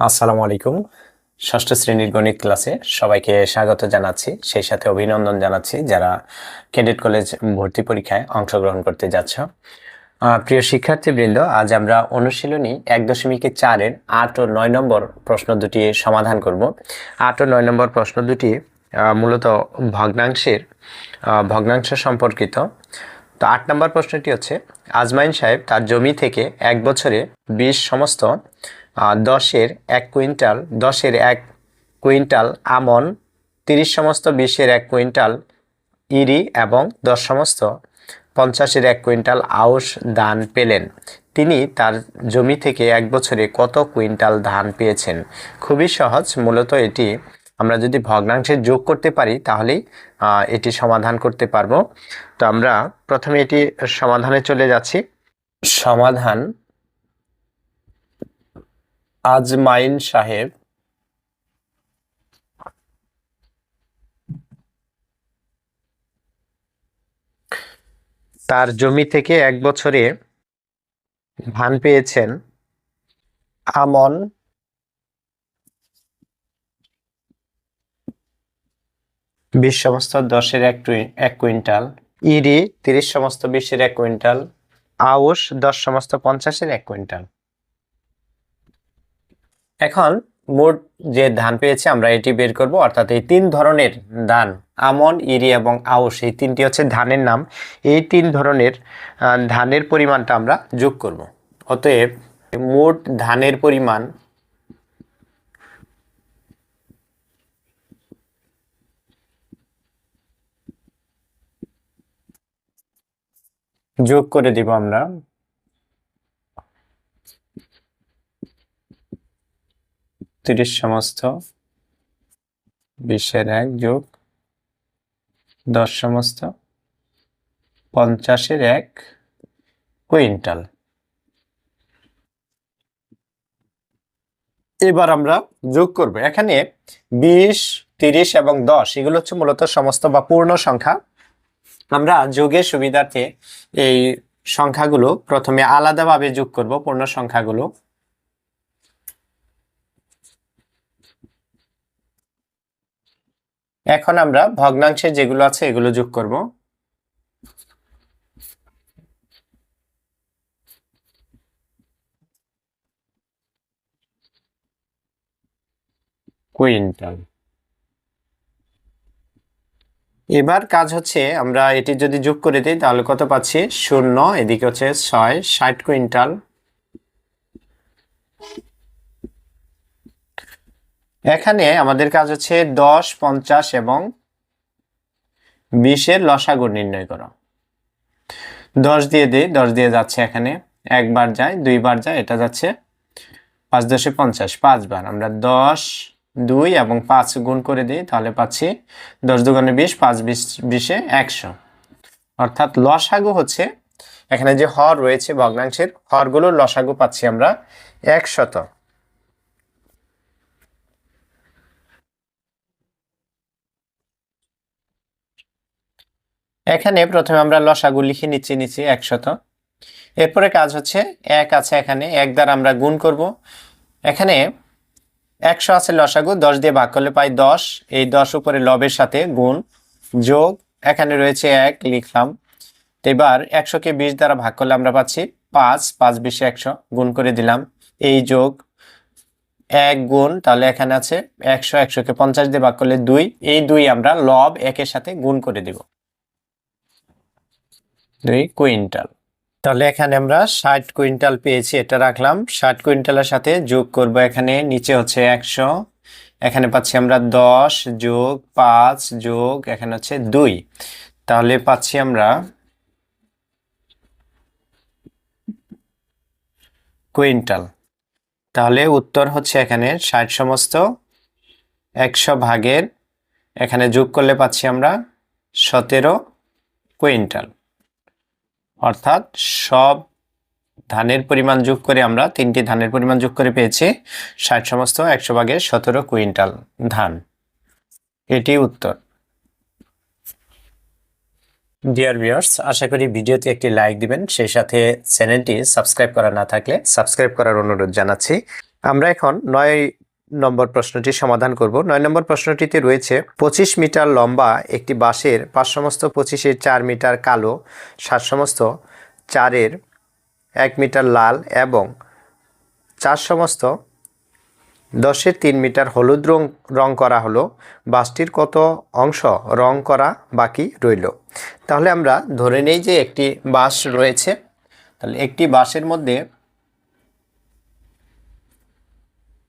আসসালামু আলাইকুম। ষষ্ঠ শ্রেণির গণিত ক্লাসে সবাইকে স্বাগত জানাচ্ছি। সেই সাথে অভিনন্দন জানাচ্ছি যারা ক্যাডেট কলেজ ভর্তি পরীক্ষায় অংশগ্রহণ করতে যাচ্ছ। প্রিয় শিক্ষার্থীবৃন্দ, আজ আমরা অনুশীলনী এক দশমিকে চারের আট ও নয় নম্বর প্রশ্ন দুটি সমাধান করব। আট ও নয় নম্বর প্রশ্ন দুটি মূলত ভগ্নাংশের ভগ্নাংশ সম্পর্কিত। তো আট নম্বর প্রশ্নটি হচ্ছে, আজমাইন সাহেব তার জমি থেকে এক বছরে বিশ সমস্ত দশের এক কুইন্টাল, দশের এক কুইন্টাল আমন, তিরিশ সমস্ত, বিশের এক কুইন্টাল ইরি এবং দশ সমস্ত, পঞ্চাশের এক কুইন্টাল আউশ দান পেলেন। তিনি তার জমি থেকে এক বছরে কত কুইন্টাল ধান পেয়েছেন? খুবই সহজ, মূলত এটি আমরা যদি ভগ্নাংশে যোগ করতে পারি, তাহলেই এটি সমাধান করতে পারব। তো আমরা প্রথমে এটি সমাধানে চলে যাচ্ছি। সমাধান আজমাইন সাহেব। তার জমি থেকে এক বছরে ধান পেয়েছেন আমন। বিশ সমস্ত, দশের এক এক কুইন্টাল। ইরি তিরিশ সমস্ত, বিশের এক কুইন্টাল। আউশ দশ সমস্ত, পঞ্চাশের এক কুইন্টাল। এখন মোট যে ধান পেয়েছে, আমরা এটি বের করব। অর্থাৎ এই তিন ধরনের ধান, আমন, ইরি এবং আউশ, এই তিনটি হচ্ছে ধানের নাম। এই তিন ধরনের ধানের পরিমাণটা আমরা যোগ করব। অতএব মোট ধানের পরিমাণ যোগ করে দিব আমরা তিরিশ সমস্ত। বিশের এক যোগ দশ সমস্ত। পঞ্চাশের এক কুইন্টাল। এবার আমরা যোগ করব। এখানে বিশ, তিরিশ এবং দশ, এগুলো হচ্ছে মূলত সমস্ত বা পূর্ণ সংখ্যা। আমরা যোগের সুবিধার্থে এই সংখ্যাগুলো প্রথমে আলাদাভাবে যোগ করব, পূর্ণ সংখ্যাগুলো। এখন আমরা ভগ্নাংশে যেগুলো আছে এগুলো যোগ করব। কুইন্টাল। এবার কাজ হচ্ছে আমরা এটি যদি যোগ করে দিই তাহলে কত পাচ্ছি? শূন্য, এদিকে হচ্ছে ছয়, ষাট কুইন্টাল। এখানে আমাদের কাজ হচ্ছে দশ, পঞ্চাশ এবং বিশের লসাগু নির্ণয় করো। দশ দিয়ে দিই, দশ দিয়ে যাচ্ছে এখানে। একবার যায়, দুইবার যায়, এটা যাচ্ছে পাঁচ দশে পঞ্চাশ, পাঁচবার। আমরা দশ, দুই এবং পাঁচ গুণ করে দিই, তাহলে পাচ্ছি দশ দুগুণে বিশ, পাঁচ বিশ, বিশে একশো। অর্থাৎ লসাগু হচ্ছে, এখানে যে হর রয়েছে ভগ্নাংশের, হরগুলোর লসাগু পাচ্ছি আমরা একশত। এখানে প্রথমে আমরা লসাগু লিখে নিচ্ছি নিচ্ছি একশত। এরপরে কাজ হচ্ছে এক আছে এখানে, এক দ্বারা আমরা গুণ করব। এখানে একশো আছে লসাগু, দশ দিয়ে ভাগ করলে পাই দশ। এই দশ উপরে লবের সাথে গুণ যোগ, এখানে রয়েছে এক, লিখলাম। তো এবার একশোকে বিশ দ্বারা ভাগ করলে আমরা পাচ্ছি পাঁচ পাঁচ বিশে একশো, গুণ করে দিলাম। এই যোগ এক গুণ, তাহলে এখানে আছে একশো, একশোকে পঞ্চাশ দিয়ে ভাগ করলে দুই। এই দুই আমরা লব একের সাথে গুণ করে দিব। দুই কুইন্টাল। তাহলে এখানে আমরা ষাট কুইন্টাল পেয়েছি, এটা রাখলাম। ষাট কুইন্টালের সাথে যোগ করব এখানে, নিচে হচ্ছে একশো। এখানে পাচ্ছি আমরা দশ যোগ পাঁচ যোগ, এখানে হচ্ছে দুই। তাহলে পাচ্ছি আমরা কুইন্টাল। তাহলে উত্তর হচ্ছে এখানে ষাট সমস্ত একশো ভাগের, এখানে যোগ করলে পাচ্ছি আমরা সতেরো কুইন্টাল। অর্থাৎ সব ধানের পরিমাণ যোগ করে আমরা তিনটি ধানের পরিমাণ যোগ করে পেয়েছি, ষাট সমস্ত একশো ভাগের সতেরো কুইন্টাল ধান। এটি উত্তর। ডিয়ার ভিউয়ার্স আশা করি ভিডিওতে একটি লাইক দিবেন, সেই সাথে চ্যানেলটি সাবস্ক্রাইব করা না থাকলে সাবস্ক্রাইব করার অনুরোধ জানাচ্ছি। আমরা এখন নয় নম্বর প্রশ্নটি সমাধান করব। নয় নম্বর প্রশ্নটিতে রয়েছে, পঁচিশ মিটার লম্বা একটি বাঁশের পাঁচ সমস্ত পঁচিশের চার মিটার কালো সাত সমস্ত চারের এক মিটার লাল এবং চার সমস্ত দশের তিন মিটার হলুদ রং রং করা হলো। বাসটির কত অংশ রং করা বাকি রইল? তাহলে আমরা ধরে নেই যে একটি বাস রয়েছে। তাহলে একটি বাসের মধ্যে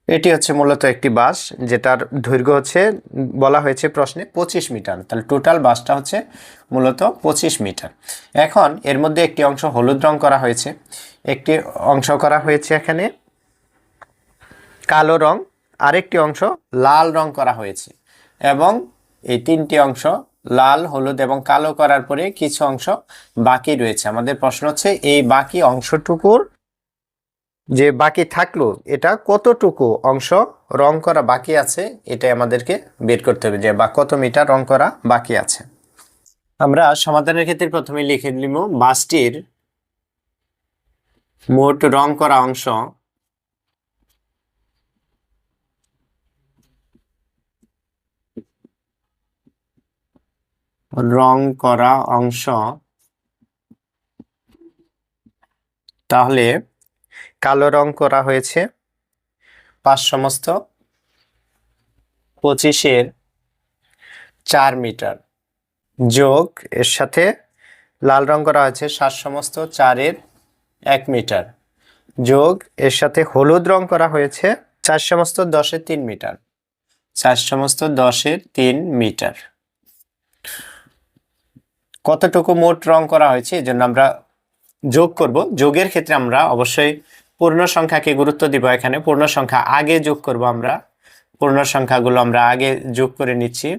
এটি হচ্ছে মূলত একটি বাস, যেটার দৈর্ঘ্য হচ্ছে, বলা হয়েছে প্রশ্নে পঁচিশ মিটার। তাহলে টোটাল বাসটা হচ্ছে মূলত পঁচিশ মিটার। এখন এর মধ্যে একটি অংশ হলুদ রং করা হয়েছে। একটি অংশ করা হয়েছে এখানে কালো রং, আরেকটি অংশ লাল রং করা হয়েছে। এবং এই তিনটি অংশ লাল, হলুদ এবং কালো করার পরে কিছু অংশ বাকি রয়েছে। আমাদের প্রশ্ন হচ্ছে, এই বাকি অংশটুকুর যে বাকি থাকল, এটা কতটুকু অংশ রং করা বাকি আছে, এটাই আমাদেরকে বের করতে হবে যে বা কত মিটার রং করা বাকি আছে। আমরা সমাধানের ক্ষেত্রে প্রথমে লিখে নিব বাসটির মোট রং করা অংশ। রং করা অংশ। তাহলে কালো রং করা হয়েছে। পাঁচ সমস্ত। পঁচিশের চার মিটার। যোগ, এর সাথে লাল রং করা হয়েছে, সাত সমস্ত, চারের এক মিটার। যোগ, এর সাথে হলুদ রং করা হয়েছে, চার সমস্ত, দশের তিন মিটার। চার সমস্ত, দশের তিন মিটার। কতটুকু মোট রং করা হয়েছে এই জন্য আমরা যোগ করব। যোগের ক্ষেত্রে আমরা অবশ্যই পূর্ণ সংখ্যাকে গুরুত্ব দিব এখানে। পূর্ণ সংখ্যা আগে যোগ করব আমরা। পূর্ণ সংখ্যাগুলো আমরা আগে যোগ করে নিচ্ছি।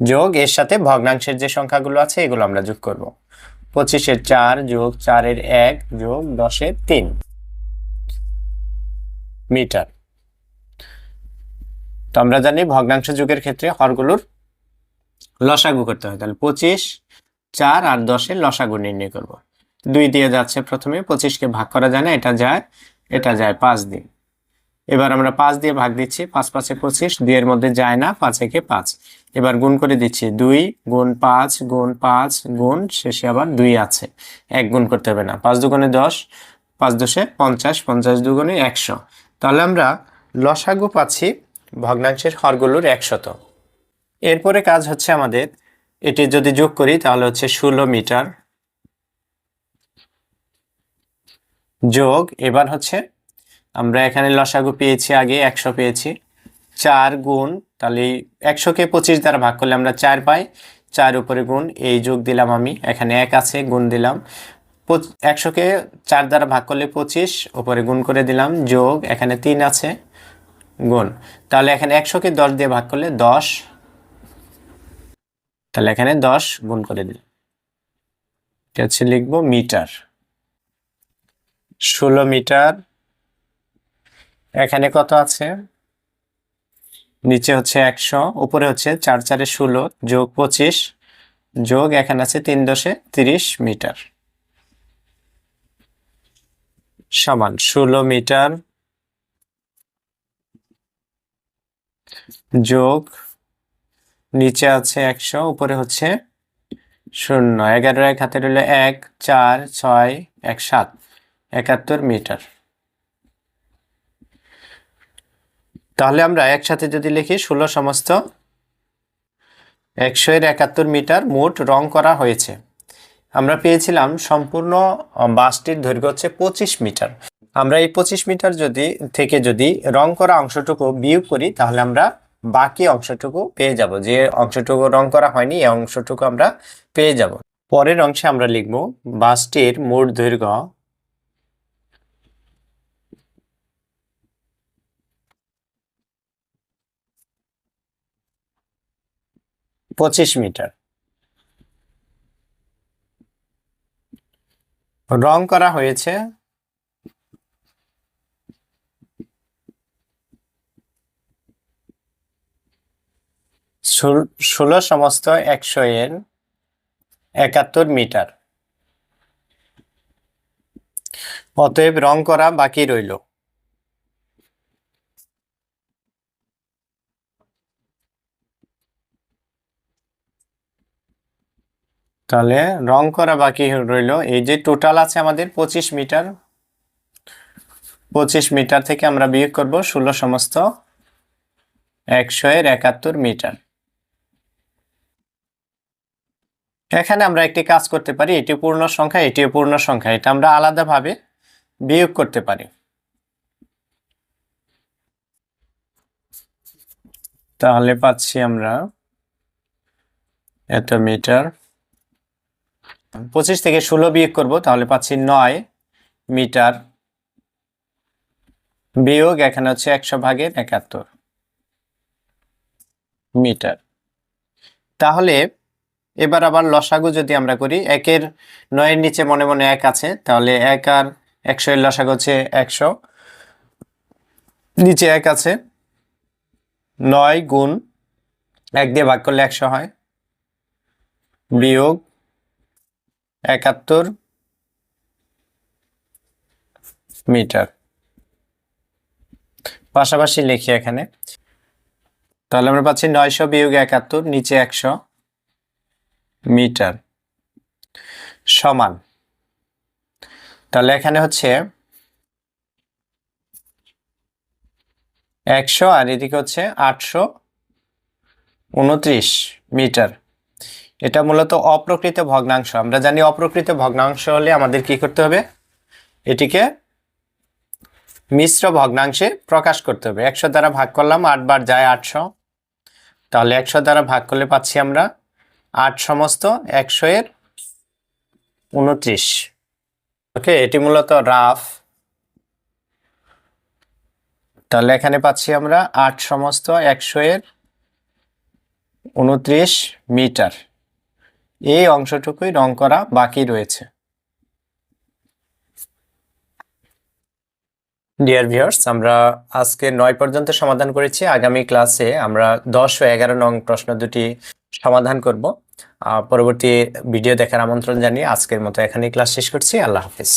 যোগ এর সাথে ভগ্নাংশের যে সংখ্যাগুলো আছে, এগুলো আমরা যোগ করব। পঁচিশের চার যোগ চারের এক যোগ দশের তিন মিটার। তো আমরা জানি ভগ্নাংশ যুগের ক্ষেত্রে হরগুলোর লসাগু করতে হয়। তাহলে পঁচিশ চার আর দশের লসাগু নির্ণয় করব। দুই দিয়ে যাচ্ছে প্রথমে, পঁচিশকে ভাগ করা যায় না, এটা যায় এটা যায় পাঁচ দিয়ে। এবার আমরা পাঁচ দিয়ে ভাগ দিচ্ছি, পাঁচ পাঁচে পঁচিশ, দুইয়ের মধ্যে যায় না, পাঁচ একে পাঁচ। এবার গুণ করে দিচ্ছি দুই গুণ পাঁচ গুণ পাঁচ গুণ, শেষে আবার দুই আছে। এক গুণ করতে হবে না, পাঁচ দুগুণে দশ, পাঁচ দশে পঞ্চাশ পঞ্চাশ দুগুণে একশো। তাহলে আমরা লসাগু পাচ্ছি ভগ্নাংশের হরগুলোর একশত। এরপরে কাজ হচ্ছে আমাদের এটি যদি যোগ করি, তাহলে হচ্ছে ষোলো মিটার যোগ। এবার হচ্ছে আমরা এখানে লসাগু পেয়েছি আগে, একশো পেয়েছি। চার গুণ, তাহলে একশোকে পঁচিশ দ্বারা ভাগ করলে আমরা চার পাই। চার উপরে গুণ, এই যোগ দিলাম আমি, এখানে এক আছে, গুণ দিলাম। একশোকে চার দ্বারা ভাগ করলে পঁচিশ, উপরে গুণ করে দিলাম, যোগ, এখানে তিন আছে, গুণ। তাহলে এখানে একশোকে দশ দিয়ে ভাগ করলে দশ। তাহলে এখানে দশ গুণ করে এটা হচ্ছে লিখব মিটার। ষোলো মিটার, এখানে কত আছে? নিচে হচ্ছে একশো, উপরে হচ্ছে চার চারে ষোলো, যোগ পঁচিশ, যোগ এখানে আছে তিন দশে তিরিশ মিটার। সমান ষোলো মিটার যোগ নিচে আছে একশো, উপরে হচ্ছে শূন্য। এগারো এক হাতে রইল এক, চার, ছয়, এক, সাত, একাত্তর মিটার। তাহলে আমরা একসাথে যদি লিখি ষোলো সমস্ত, একশো এর একাত্তর মিটার মোট রং করা হয়েছে। আমরা পেয়েছিলাম সম্পূর্ণ বাসটির দৈর্ঘ্য হচ্ছে পঁচিশ মিটার। আমরা এই পঁচিশ মিটার যদি, থেকে যদি রং করা অংশটুকু বিয়োগ করি, তাহলে আমরা বাকি অংশটুকু পেয়ে যাব। যে অংশটুকু রং করা হয়নি, এই অংশটুকু আমরা পেয়ে যাব। পরের অংশে আমরা লিখব, বাসটির মোট দৈর্ঘ্য পঁচিশ মিটার। রং করা হয়েছে ষোল- সমস্ত একশো এর একাত্তর মিটার। অতএব রং করা বাকি রইল। তাহলে রং করা বাকি রইল। এই যে টোটাল আছে আমাদের পঁচিশ মিটার। পঁচিশ মিটার থেকে আমরা বিয়োগ করব ষোলো সমস্ত একশো এর একাত্তর মিটার। এখানে আমরা একটি কাজ করতে পারি, এটি পূর্ণ সংখ্যা, এটিও পূর্ণ সংখ্যা। এটা আমরা আলাদাভাবে বিয়োগ করতে পারি। তাহলে পাচ্ছি আমরা এত মিটার। পঁচিশ থেকে ষোলো বিয়োগ করব, তাহলে পাচ্ছি নয় মিটার বিয়োগ, এখানে হচ্ছে একশো ভাগের একাত্তর মিটার। তাহলে এবার আবার লসাগু যদি আমরা করি, একের নয়ের নিচে মনে মনে এক আছে, তাহলে এক আর একশো এর লসাগু হচ্ছে একশো। নিচে এক আছে, নয় গুণ এক দিয়ে ভাগ করলে একশো হয়। বিয়োগ একাত্তর মিটার। পাশাপাশি লিখি এখানে। তাহলে আমরা পাচ্ছি নয়শো বিয়োগ একাত্তর, নিচে একশো। মিটার সমান। তাহলে এখানে হচ্ছে একশো আর এদিকে হচ্ছে আটশো উনত্রিশ মিটার। এটা মূলত অপ্রকৃত ভগ্নাংশ। আমরা জানি অপ্রকৃত ভগ্নাংশ হলে আমাদের কি করতে হবে? এটিকে মিশ্র ভগ্নাংশে প্রকাশ করতে হবে। একশো দ্বারা ভাগ করলাম আট বার যায় আটশো। তাহলে একশো দ্বারা ভাগ করলে পাচ্ছি আমরা আট সমস্ত, একশো এর উনত্রিশ। ওকে এটি মূলত রাফ। তাহলে এখানে পাচ্ছি আমরা আট সমস্ত, একশো এর উনত্রিশ মিটার। এই অংশটুকুই রং করা বাকি রয়েছে। ডিয়ার ভিউয়ার্স আমরা আজকে নয় পর্যন্ত সমাধান করেছি। আগামী ক্লাসে আমরা দশ ও এগারো নং প্রশ্ন দুটি সমাধান করব। পরবর্তী ভিডিও দেখার আমন্ত্রণ জানিয়ে আজকের মতো এখানেই ক্লাস শেষ করছি। আল্লাহ হাফিজ।